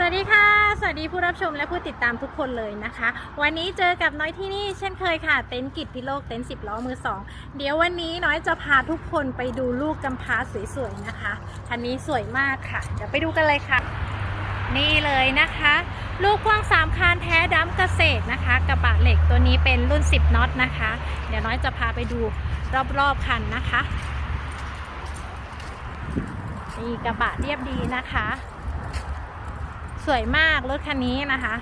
สวัสดีค่ะ สวัสดีผู้รับชมและผู้ติดตามทุกคนเลยนะคะ วันนี้เจอกับน้อยที่นี่เช่นเคยค่ะ เต็นท์กิจพิโลกเต็นท์สิบล้อมือสองเดี๋ยววันนี้น้อยจะพาทุกคนไปดูลูกกำพร้าสวยๆนะคะคันนี้สวยมากค่ะ เดี๋ยวไปดูกันเลยค่ะ นี่เลยนะคะ ลูกพ่วงสามคานแท้ดัมเกษตรนะคะ กระบะเหล็กตัวนี้เป็นรุ่น 10น็อตนะคะ เดี๋ยวน้อยจะพาไปดูรอบๆคันนะคะนี่กระบะเรียบดีนะคะ สวยมากรถคันนี้นะคะ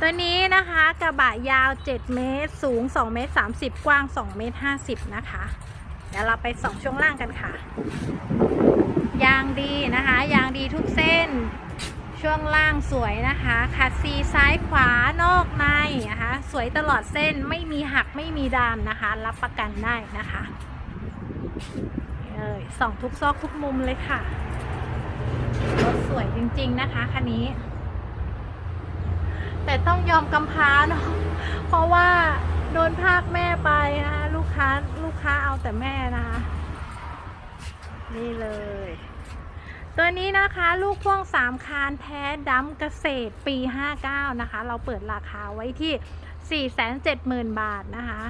ตัวนี้นะคะกระบะยาว 7 เมตร สูง 2 เมตร 30 กว้าง 2 เมตร 50 นะคะ เดี๋ยวเราไปส่องช่วงล่างกันค่ะ ยางดีนะคะ ยางดีทุกเส้น ช่วงล่างสวยนะคะคัดซีซ้ายขวานอกในนะคะ สวยตลอดเส้นไม่มีหักไม่มีดามนะคะ รับประกันได้นะคะเอยส่องทุกซอกทุกมุมเลยค่ะ รถสวยจริง ๆ นะคะคันนี้ แต่ต้องยอมกำพร้าเนาะเพราะว่าโดนภาคแม่ไปนะคะลูกค้าลูกค้าเอาแต่แม่นะคะ นี่เลย ตัวนี้นะคะลูกพ่วงสามคานแท้ดัมเกษตรปี 59 นะคะ เราเปิดราคาไว้ที่ 470,000 บาทนะคะ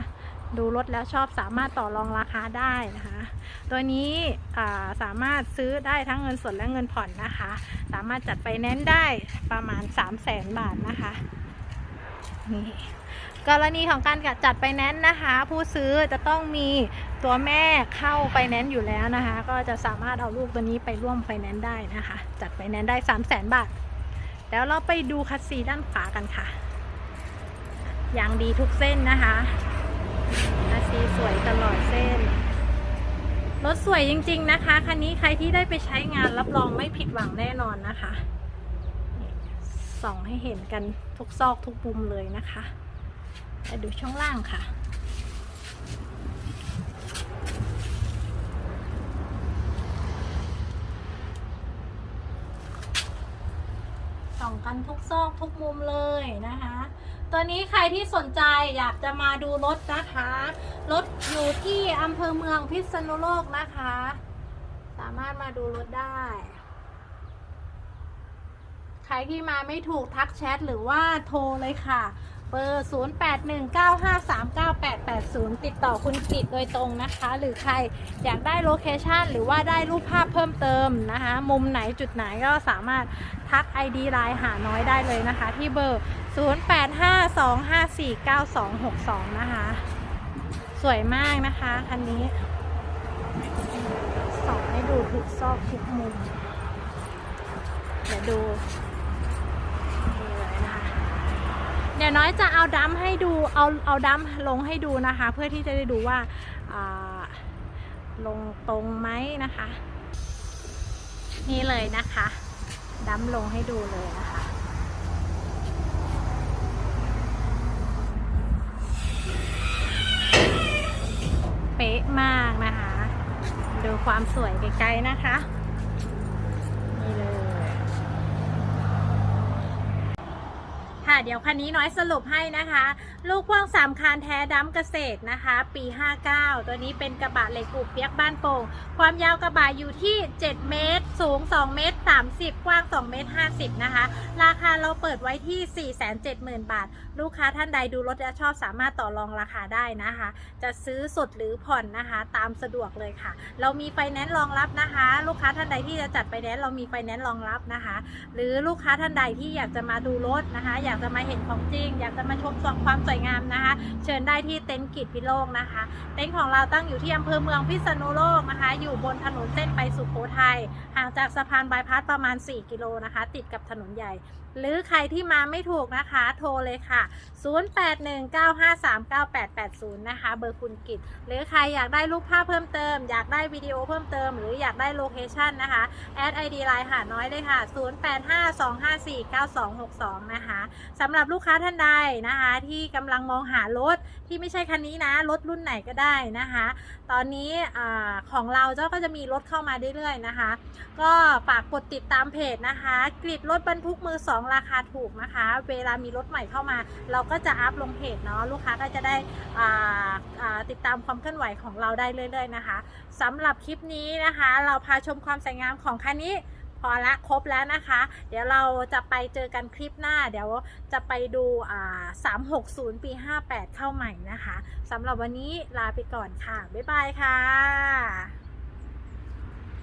ดูรถแล้วชอบสามารถต่อรองราคาได้นะคะ ตัวนี้สามารถซื้อได้ทั้งเงินสดและเงินผ่อนนะคะ สามารถจัดไปแนนได้ประมาณ 3 0 0แสนบาทนะคะนี่กรณีของการจัดไปแนนนะคะ ผู้ซื้อจะต้องมีตัวแม่เข้าไปแนนอยู่แล้วนะคะ ก็จะสามารถเอาลูกตัวนี้ไปร่วมไฟแนนได้นะคะ จัดไปแนนได้3 0 0แสนบาท แล้วเราไปดูคัสซีด้านขวากันค่ะ อย่างดีทุกเส้นนะคะ คัสซีสวยตลอดเส้น รถสวยจริง ๆ นะคะ คันนี้ใครที่ได้ไปใช้งานรับรองไม่ผิดหวังแน่นอนนะคะ ส่องให้เห็นกันทุกซอกทุกมุมเลยนะคะไปดูช่องล่างค่ะส่องกันทุกซอกทุกมุมเลยนะคะ ตัวนี้ใครที่สนใจอยากจะมาดูรถนะคะ รถอยู่ที่อำเภอเมืองพิษณุโลกนะคะ สามารถมาดูรถได้ ใครที่มาไม่ถูกทักแชทหรือว่าโทรเลยค่ะ เบอร์ 0819539880 ติดต่อคุณกิตโดยตรงนะคะ หรือใครอยากได้โลเคชันหรือว่าได้รูปภาพเพิ่มเติมนะคะ มุมไหนจุดไหนก็สามารถทัก ID ไลน์หาน้อยได้เลยนะคะ ที่เบอร์ 0852549262 นะคะ สวยมากนะคะคันนี้ส่องให้ดูทุกซอกทุกมุม เดี๋ยวดูนี่เลยนะคะ เดี๋ยวน้อยจะเอาดัมให้ดูเอาเอาดัมลงให้ดูนะคะ เพื่อที่จะได้ดูว่าาลงตรงไหมนะคะ นี่เลยนะคะดัมลงให้ดูเลยนะคะเป๊ะมากนะคะ ดูความสวยไกล้ๆนะคะ นี่เลย ค่ะ เดี๋ยวคันนี้น้อยสรุปให้นะคะ ลูกพ่วงสามคานแท้ดัมเกษตรนะคะ ปี 59 ตัวนี้เป็นกระบะเหล็กอุบเปียกบ้านโป่ง ความยาวกระบะอยู่ที่ 7 เมตร สูง 2 เมตร 30 กว้าง 2 เมตร 50 นะคะ ราคาเราเปิดไว้ที่ 470,000 บาท ลูกค้าท่านใดดูรถและชอบสามารถต่อรองราคาได้นะคะ จะซื้อสดหรือผ่อนนะคะ ตามสะดวกเลยค่ะ เรามีไฟแนนซ์รองรับนะคะ ลูกค้าท่านใดที่จะจัดไฟแนนซ์เรามีไฟแนนซ์รองรับนะคะ หรือลูกค้าท่านใดที่อยากจะมาดูรถนะคะ อยากจะะมาเห็นของจริง อยากจะมาชมส่วนความสวยงามนะคะ เชิญได้ที่เต็นท์กิจพิโลกนะคะ เต็นท์ของเราตั้งอยู่ที่อำเภอเมืองพิษณุโลกนะคะ อยู่บนถนนเส้นไปสุโขทัยห่างจากสะพานบายพาสประมาณ 4 กิโลนะคะ ติดกับถนนใหญ่ หรือใครที่มาไม่ถูกนะคะ โทรเลยค่ะ 0819539880 นะคะ เบอร์คุณกิตหรือใครอยากได้รูปภาพเพิ่มเติม อยากได้วิดีโอเพิ่มเติม หรืออยากได้โลเคชันนะคะแอดไอดีไลน์หาน้อยเลยค่ะ 0852549262 นะคะสำหรับลูกค้าท่านใดนะคะ ที่กำลังมองหารถที่ไม่ใช่คันนี้นะ รถรุ่นไหนก็ได้นะคะ ตอนนี้อของเราเจ้าก็จะมีรถเข้ามาเรื่อยๆนะคะ ก็ฝากกดติดตามเพจนะคะกริดรถบรรทุกมือสองราคาถูกนะคะ เวลามีรถใหม่เข้ามา เราก็จะอัพลงเพจเนาะลูกค้าก็จะได้ติดตามความเคลื่อนไหวของเราได้เรื่อย ๆ นะคะสำหรับคลิปนี้นะคะ เราพาชมความสวยงามของคันนี้พอละครบแล้วนะคะ เดี๋ยวเราจะไปเจอกันคลิปหน้า เดี๋ยวจะไปดู360 ปี 58 เข้าใหม่นะคะสำหรับวันนี้ลาไปก่อนค่ะ บ๊ายบายค่ะ